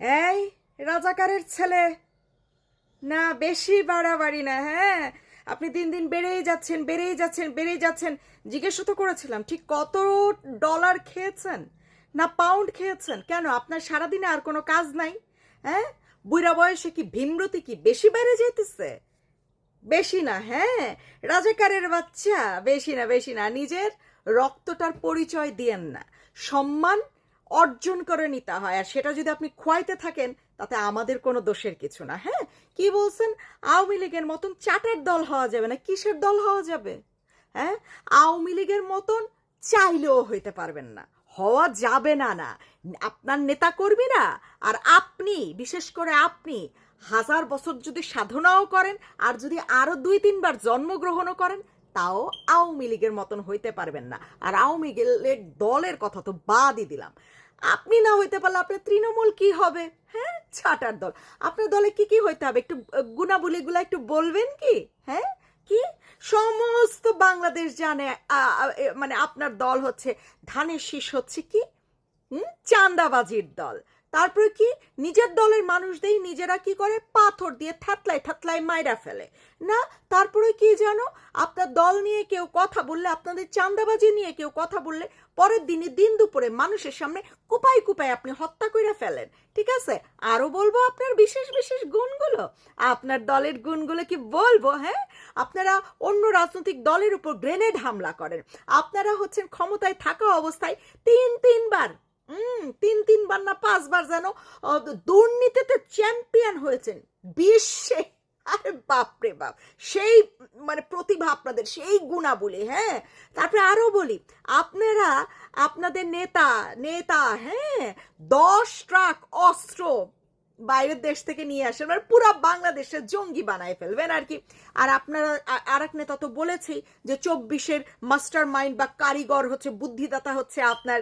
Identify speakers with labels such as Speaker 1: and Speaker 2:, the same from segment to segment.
Speaker 1: এই, রাজাকারের ছেলে। না, বেশি বাড়াবাড়ি না হ্যাঁ? আপনি দিন দিন বেড়েই যাচ্ছেন বেড়েই যাচ্ছেন বেড়েই যাচ্ছেন। জিজ্ঞেস তো করেছিলাম, ঠিক কত ডলার খেয়েছেন? না, পাউন্ড খেয়েছেন? কেন? আপনার সারাদিনে আর কোনো কাজ নাই? হ্যাঁ? বুড়া বয়সে কি ভীমরতি কি বেশি বেড়ে যেতেছে বেশি না হ্যাঁ? রাজাকারের বাচ্চা, বেশি না বেশি না। নিজের রক্তটার পরিচয় দিয়েন না। সম্মান অর্জন করে নিতে হয়। আর সেটা যদি আপনি খোয়াইতে থাকেন, তাতে আমাদের কোনো দোষের কিছু না হ্যাঁ? কি বলছেন? আওয়ামী লীগের মতন চাটার দল হওয়া যাবে না, কিসের দল হওয়া যাবে? হ্যাঁ? আওয়ামী লীগের মতন চাইলেও হইতে পারবেন না। হওয়া যাবে না না। আপনার নেতা কর্মীরা আর আপনি, বিশেষ করে আপনি, হাজার বছর যদি সাধনাও করেন, আর যদি আরও দুই, তিনবার জন্মগ্রহণও করেন, তাও আওয়ামী লীগের মতন হইতে পারবেন না। আর আওয়ামী লীগের দলের কথা তো বাদই দিলাম। আপনি না হইতে পারলে আপনার তৃণমূল কি হবে? হ্যাঁ? ছাটার দল। আপনার দলে কি কি হইতে হবে? একটু গুণাবলীগুলো একটু বলবেন কি? হ্যাঁ? কি? সমস্ত বাংলাদেশ জানে মানে আপনার দল হচ্ছে ধানের শীষ হচ্ছে কি? হুম? চান্দাবাজির দল। তারপরে কি? নিজের দলের মানুষদের নিজেরা কি করে? পাথর দিয়ে থাতলাই থাতলাই মাইরা ফেলে। না? তারপরে কি জানো? আপনার দল নিয়ে কেউ কথা বললে, আপনাদের চান্দাবাজি নিয়ে কেউ কথা বললে পরের দিনে দিন দুপুরে মানুষের সামনে কুপাই কুপাই আপনি হত্যা করে ফেলেন, ঠিক আছে? আরও বলব আপনার বিশেষ বিশেষ গুণগুলো। আপনার দলের গুণগুলো কি বলব হ্যাঁ? আপনারা অন্য রাজনৈতিক দলের উপর গ্রেনেড হামলা করেন। আপনারা হচ্ছেন ক্ষমতায় থাকা অবস্থায় তিন তিনবার তিন তিনবার না পাঁচবার যেন দুর্নীতিতে চ্যাম্পিয়ন হয়েছেন বিশ্বে। আরে বাপরে বাপ। সেই মানে প্রতিভা আপনাদের, সেই গুণাবলী হ্যাঁ? তারপরে আরও বলি, আপনারা, আপনাদের নেতা নেতা হ্যাঁ? দশ ট্রাক অস্ত্র বাইরের দেশ থেকে নিয়ে আসেন মানে পুরো বাংলাদেশে জঙ্গি বানায় ফেলবেন আর কি। আর আপনারা, আর এক নেতা তো বলেছি যে চব্বিশের মাস্টার মাইন্ড বা কারিগর হচ্ছে, বুদ্ধিদাতা হচ্ছে আপনার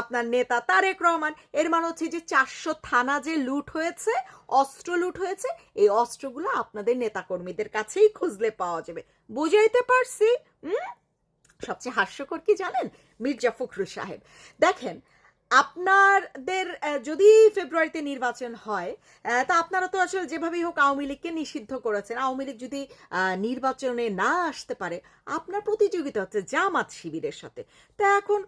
Speaker 1: আপনার নেতা তারেক রহমান। এর মানে হচ্ছে যে চারশো থানা যে লুট হয়েছে, অস্ত্র লুট হয়েছে, এই অস্ত্রগুলো আপনাদের নেতাকর্মীদের কাছেই খুঁজলে পাওয়া যাবে। বুঝাইতে পারছি? সবচেয়ে হাস্যকর কি জানেন? মির্জা ফখরুল সাহেব। দেখেন আপনাদের যদি ফেব্রুয়ারিতে নির্বাচন হয় তা আপনারা তো আসলে যেভাবেই হোক আওয়ামী লীগকে নিষিদ্ধ করেছেন। আওয়ামী লীগ যদি নির্বাচনে না আসতে পারে, আপনার প্রতিযোগিতা হচ্ছে জামাত শিবিরের সাথে। তা এখন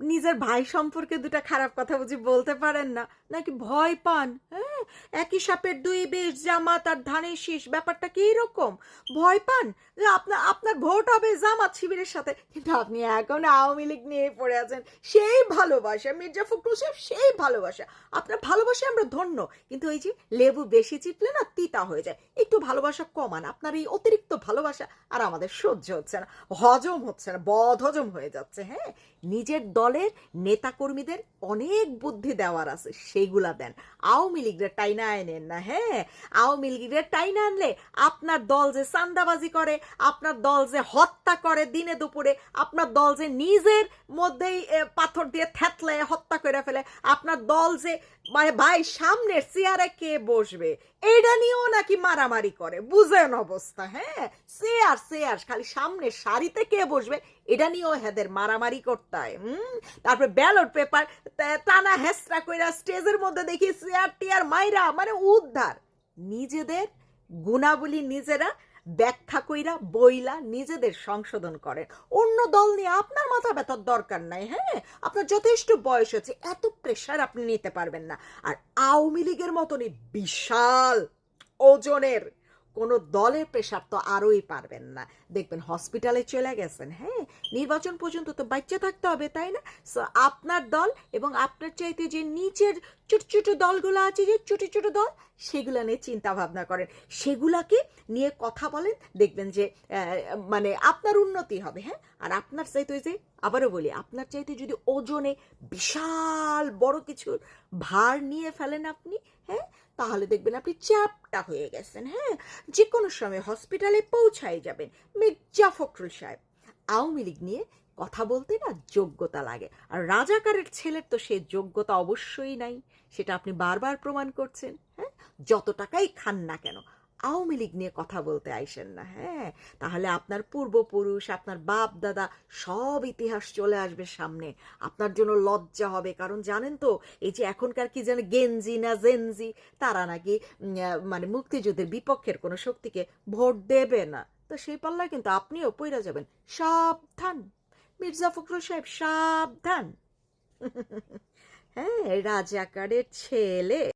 Speaker 1: নিজের ভাই সম্পর্কে দুটা খারাপ কথা বুঝি বলতে পারেন না? নাকি ভয় পান? হ্যাঁ একই সাপের দুই বেশ, জামাত আর ধানের শীষ, ব্যাপারটা কি রকম ভয় পান? যে আপনার আপনার ভোট হবে জামাত শিবিরের সাথে। কিন্তু আপনি এখন আওয়ামী লীগ নিয়ে পড়ে আছেন। সেই ভালোবাসা, মির্জা ফখরুল সাহেব সেই ভালোবাসা। আপনার ভালোবাসা আমরা ধন্য। কিন্তু ওই যে লেবু বেশি চিপলে না তিতা হয়ে যায়। একটু ভালোবাসা কমান। আপনার এই অতিরিক্ত ভালোবাসা আর আমাদের সহ্য হচ্ছে না। হজম হচ্ছে না বদ হজম হয়ে যাচ্ছে। হ্যাঁ নিজের দলের নেতাকর্মীদের অনেক বুদ্ধি দেওয়ার আছে, সেইগুলা দেন। আওয়ামী লীগের টাইনা আনেন না হ্যাঁ? আওয়ামী লীগের টাইনা আনলে আপনার দল যে চান্দাবাজি করে, আপনার দল যে হত্যা করে দিনে দুপুরে, আপনার দল যে নিজের মধ্যেই পাথর দিয়ে থ্যাতলে হত্যা করে ফেলে, আপনার দল যে মানে ভাই, সামনের চেয়ারে কে বসবে এইটা নিয়েও নাকি মারামারি করে, বুঝেন অবস্থা হ্যাঁ? চেয়ার চেয়ার, খালি সামনের সারিতে কে বসবে এটা নিয়েও হেদের মারামারি করতে হয়, হুম? তারপরে ব্যালট পেপার টানা হেসরা কইরা স্টেজের মধ্যে দেখি চেয়ার টিয়ার মাইরা মানে উদ্ধার। নিজেদের গুণাবলী নিজেরা ব্যাখ্যা কইরা বইলা নিজেদের সংশোধন করেন অন্য দল নিয়ে আপনার মাথা ব্যথার দরকার নাই হ্যাঁ? আপনার যথেষ্ট বয়স হচ্ছে এত প্রেশার আপনি নিতে পারবেন না। আর আওয়ামী লীগের মতনই বিশাল ওজনের কোনো দলের প্রেশার তো আরোই পারবেন না। দেখবেন হসপিটালে চলে গেছেন হ্যাঁ? নির্বাচন পর্যন্ত তো বাচ্চা থাকতে হবে, তাই না? সো আপনার দল এবং আপনার চাইতে যে নিচের ছোট ছোট দলগুলো আছে যে ছোট ছোট দল, সেগুলো নিয়ে চিন্তা ভাবনা করেন। সেগুলাকে নিয়ে কথা বলেন, দেখবেন যে মানে আপনার উন্নতি হবে হ্যাঁ? আর আপনার চাইতে ওই যে, আবারও বলি, আপনার চাইতে যদি ওজনে বিশাল বড় কিছুর ভার নিয়ে ফেলেন আপনি হ্যাঁ? তাহলে দেখবেন আপনি চ্যাপটা হয়ে গেছেন হ্যাঁ? যে কোনো সময় হসপিটালে পৌঁছাই যাবেন, মির্জা ফখরুল সাহেব। আওয়ামী লীগ নিয়ে কথা বলতে না যোগ্যতা লাগে। আর রাজাকারের ছেলের তো সে যোগ্যতা অবশ্যই নাই, সেটা আপনি বারবার প্রমাণ করছেন হ্যাঁ? যত টাকাই খান না কেন, আওয়ামী লীগ নিয়ে কথা বলতে আইসেন না হ্যাঁ? তাহলে আপনার পূর্বপুরুষ, আপনার বাপ দাদা সব ইতিহাস চলে আসবে সামনে। আপনার জন্য লজ্জা হবে, কারণ জানেন তো, এই যে এখনকার কি যেন গেঞ্জি না জেনজি, তারা নাকি মানে মুক্তিযুদ্ধের বিপক্ষের কোনো শক্তিকে ভোট দেবে না। তো সেই পাল্লায় কিন্তু আপনিও পইরা যাবেন। সাবধান। মির্জা ফখরুল সাহেব সাবধান। হ্যাঁ রাজাকারের ছেলে।